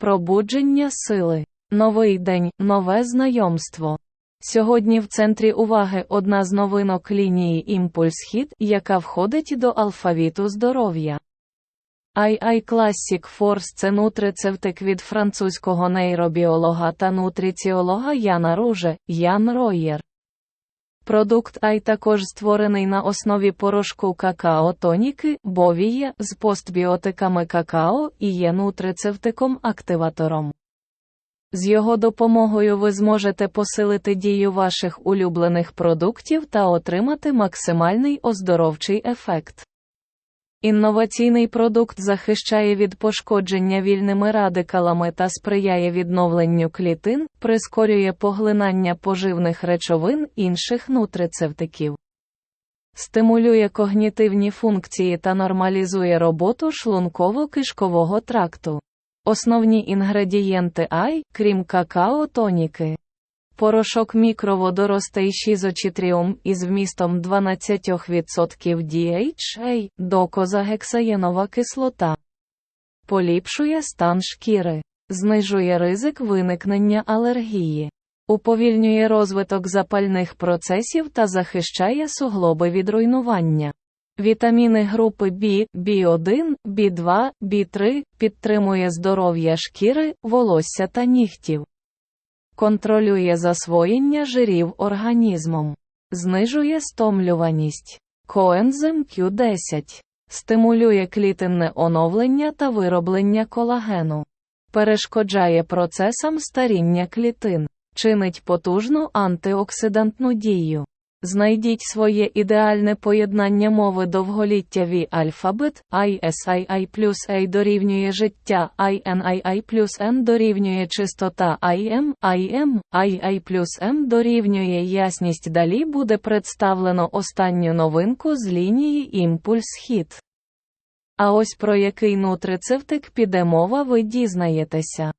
Пробудження сили. Новий день, нове знайомство. Сьогодні в центрі уваги одна з новинок лінії Імпульс Хіт, яка входить до алфавіту здоров'я. II Classic Force – це нутрицевтик від французького нейробіолога та нутриціолога Яна Руже, Ян Ройєр. Продукт Ай також створений на основі порошку какао-тоніки, бовія з постбіотиками какао і є нутрицевтиком-активатором. З його допомогою ви зможете посилити дію ваших улюблених продуктів та отримати максимальний оздоровчий ефект. Інноваційний продукт захищає від пошкодження вільними радикалами та сприяє відновленню клітин, прискорює поглинання поживних речовин інших нутрицевтиків. Стимулює когнітивні функції та нормалізує роботу шлунково-кишкового тракту. Основні інгредієнти I, крім какао-тоніки. Порошок мікроводоростей шізочітріум із вмістом 12% DHA, докозагексаєнова кислота. Поліпшує стан шкіри. Знижує ризик виникнення алергії. Уповільнює розвиток запальних процесів та захищає суглоби від руйнування. Вітаміни групи B, B1, B2, B3 підтримує здоров'я шкіри, волосся та нігтів. Контролює засвоєння жирів організмом. Знижує стомлюваність. Коензим Q10. Стимулює клітинне оновлення та вироблення колагену. Перешкоджає процесам старіння клітин. Чинить потужну антиоксидантну дію. Знайдіть своє ідеальне поєднання мови довголіття V алфабет, ISII плюс A дорівнює життя, INII плюс N дорівнює чистота IM, IM, II плюс M дорівнює ясність далі буде представлено останню новинку з лінії Імпульс Хіт. А ось про який нутрицевтик піде мова ви дізнаєтеся.